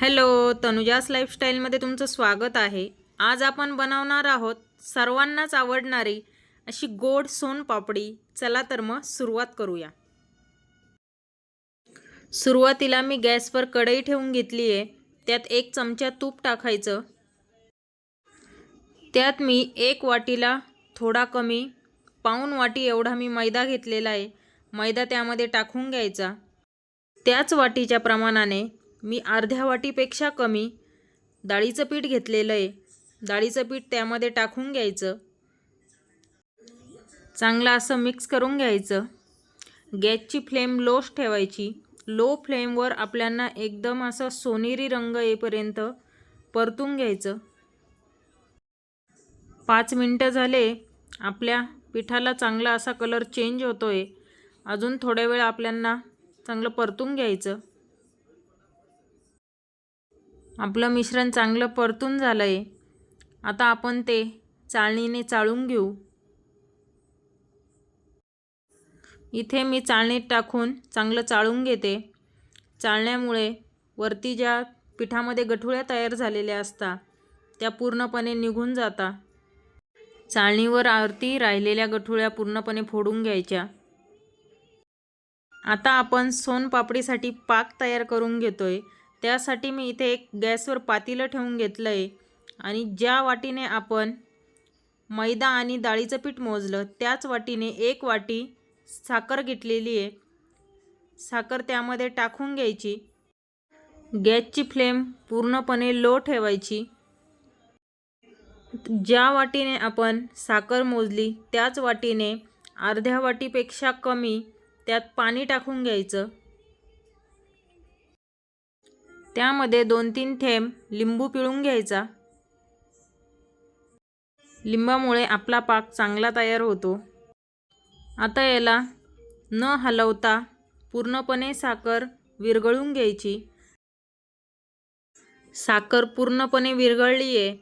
Hello तनुजास लाईफस्टाईलमध्ये तुमचं स्वागत आहे. आज आपण बनवणार आहोत सर्वांनाच आवडणारी अशी गोड सोन पापडी. चला तर मग सुरुवात करूया. सुरुवातीला मी गॅसवर कढई ठेवून घेतली आहे. त्यात एक चमचा तूप टाकायचं. त्यात मी एक वाटीला थोडा कमी पाऊण वाटी एवढा मी मैदा घेतलेला आहे. मैदा त्यामध्ये टाकून घ्यायचा. त्याच वाटीच्या प्रमाणाने मी अर्ध्या वाटीपेक्षा कमी. डाळीचं पीठ घेतलेलं आहे. डाळीचं पीठ त्यामध्ये टाकून घ्यायचं. चांगलं असं मिक्स करून घ्यायचं. गॅसची फ्लेम लोच ठेवायची. लो फ्लेमवर आपल्यांना एकदम असा सोनेरी रंग येईपर्यंत परतून घ्यायचं. पाच मिनटं झाले. आपल्या पिठाला चांगला असा कलर चेंज होतो आहे अजून थोड्या वेळ आपल्यांना चांगलं परतून घ्यायचं. आपलं मिश्रण चांगलं परतून झालं आहे आता आपण ते चाळणीने चाळून घेऊ. इथे मी चाळणीत टाकून चांगलं चाळून घेते. चाळण्यामुळे वरती ज्या पिठामध्ये गठुळ्या तयार झालेल्या असतात त्या पूर्णपणे निघून जातात चाळणीवर आरती राहिलेल्या गठुळ्या पूर्णपणे फोडून घ्यायच्या. आता आपण सोनपापडीसाठी पाक तयार करून घेतोय. त्यासाठी मी इथे एक गॅसवर पातेलं ठेवून घेतलं आहे आणि ज्या वाटीने आपण मैदा आणि डाळीचं पीठ मोजलं त्याच वाटीने एक वाटी साखर घेतलेली आहे. साखर त्यामध्ये टाकून घ्यायची. गॅसची फ्लेम पूर्णपणे लो ठेवायची. ज्या वाटीने आपण साखर मोजली त्याच वाटीने अर्ध्या वाटीपेक्षा कमी त्यात पाणी टाकून घ्यायचं. त्यामध्ये दोन तीन थेंब लिंबू पिळून घ्यायचा. लिंबामुळे आपला पाक चांगला तयार होतो. आता याला न हलवता पूर्णपणे साखर विरघळून घ्यायची. साखर पूर्णपणे विरघळली आहे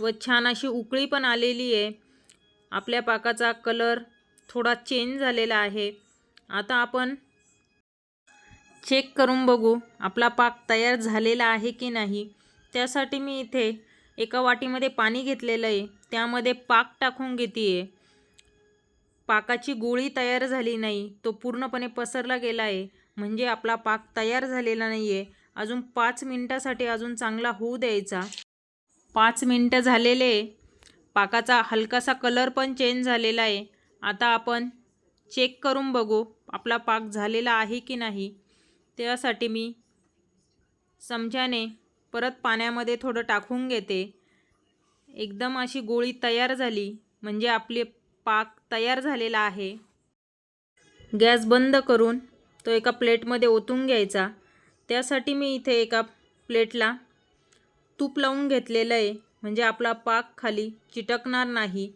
व छान अशी उकळी पण आलेली आहे आपल्या पाकाचा कलर थोडा चेंज झालेला आहे. आता आपण चेक करून बघू आपला पाक तयार झालेला आहे की नाही. त्यासाठी मी इथे एका वाटीमध्ये पाणी घेतलेलं आहे. त्यामध्ये पाक टाकून घेते आहे पाकाची गोळी तयार झाली नाही. तो पूर्णपणे पसरला गेला आहे. म्हणजे आपला पाक तयार झालेला नाही आहे अजून पाच मिनटासाठी अजून चांगला होऊ द्यायचा. पाच मिनटं झालेले पाकाचा हलकासा कलर पण चेंज झालेला आहे. आता आपण चेक करून बघू आपला पाक झालेला आहे की नाही. त्यासाठी मी चमच्याने परत पाण्यामध्ये थोडं टाकून घेते. एकदम अशी गोळी तयार झाली म्हणजे आपले पाक तयार झालेला आहे. गॅस बंद करून तो एका प्लेटमध्ये ओतून घ्यायचा. त्यासाठी मी इथे एका प्लेटला तूप लावून घेतलेलं आहे म्हणजे आपला पाक खाली चिटकणार नाही.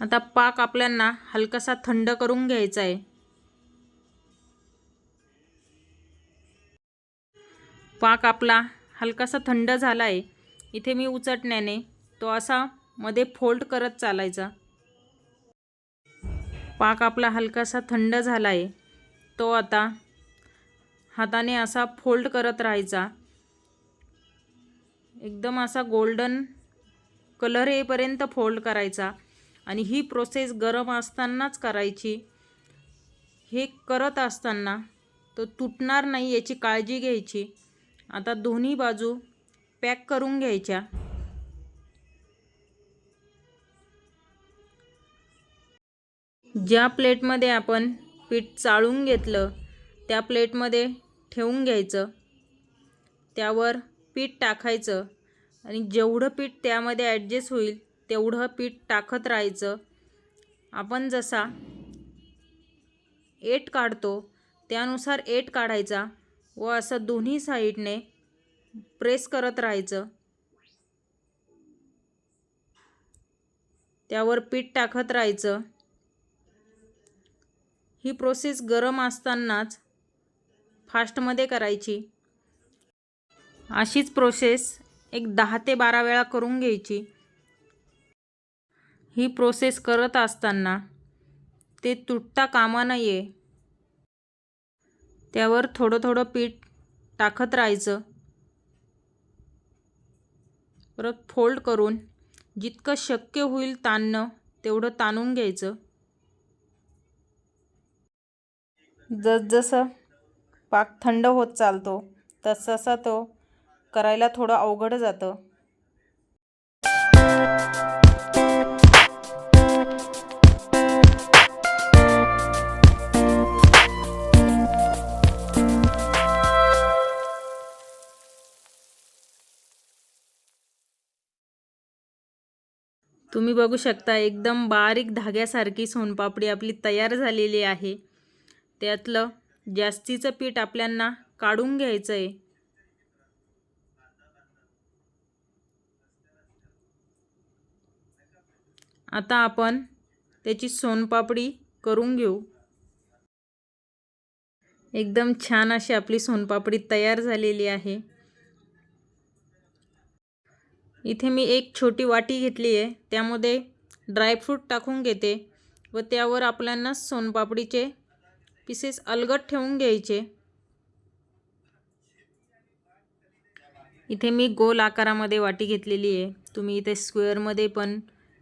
आता पाक आपल्यांना हलकासा थंड करून घ्यायचा आहे. पाक आपला हलकासा थंड झाला आहे इथे मी उचटण्याने तो असा मध्ये फोल्ड करत चालायचा. पाक आपला हलकासा थंड झाला आहे तो आता हाताने असा फोल्ड करत राहायचा. एकदम असा गोल्डन कलर येईपर्यंत फोल्ड करायचा आणि ही प्रोसेस गरम असतानाच करायची. हे करत असताना तो तुटणार नाही याची काळजी घ्यायची. आता दोन्ही बाजू पॅक करून घ्यायच्या. ज्या प्लेटमध्ये आपण पीठ चाळून घेतलं त्या प्लेटमध्ये ठेवून घ्यायचं. त्यावर पीठ टाकायचं आणि जेवढं पीठ त्यामध्ये ॲडजस्ट होईल तेवढं पीठ टाकत राहायचं. आपण जसा एट काढतो त्यानुसार एट काढायचा. व असं दोन्ही साईडने प्रेस करत राहायचं. त्यावर पीठ टाकत राहायचं. ही प्रोसेस गरम असतानाच फास्टमध्ये करायची. अशीच प्रोसेस एक दहा ते बारा वेळा करून घ्यायची. ही प्रोसेस करत असताना ते तुटता कामा नाही आहे त्यावर थोडं थोडं पीठ टाकत राहायचं. परत फोल्ड करून जितकं शक्य होईल ताणणं तेवढं ताणून घ्यायचं. जसजसं पाक थंड होत चालतो तसतसा तो करायला थोडं अवघड जातं. तुम्ही बघू शकता एकदम बारीक धाग्यासारखी सोनपापडी आपली तयार झालेली आहे. त्यातलं जास्तीचं पीठ आपल्यांना काढून घ्यायचं आहे आता आपण त्याची सोनपापडी करून घेऊ. एकदम छान अशी आपली सोनपापडी तयार झालेली आहे. इथे मी एक छोटी वाटी घेतली आहे. त्यामध्ये ड्रायफ्रूट टाकून घेते व त्यावर आपल्यांना सोनपापडीचे पीसेस अलगट ठेवून घ्यायचे. इथे मी गोल आकारामध्ये वाटी घेतलेली आहे. तुम्ही इथे स्क्वेअरमध्ये पण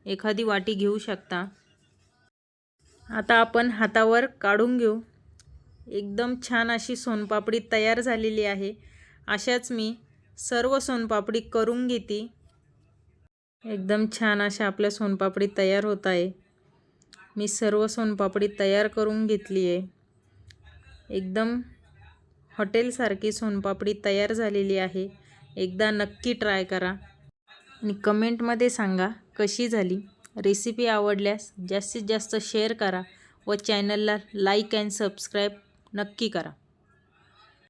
एखादी वाटी घेऊ शकता. आता आपण हातावर काढून घेऊ. एकदम छान अशी सोनपापडी तयार झालेली आहे. अशाच मी सर्व सोनपापडी करून घेते. एकदम छान अशा आपल्या सोनपापडी तयार होत आहे. मी सर्व सोनपापडी तयार करून घेतली आहे. एकदम हॉटेलसारखी सोनपापडी तयार झालेली आहे. एकदा नक्की ट्राय करा. आणि कमेंटमध्ये सांगा कशी झाली. रेसिपी आवडल्यास जास्तीत जास्त शेअर करा व चॅनलला लाईक अँड सबस्क्राईब नक्की करा.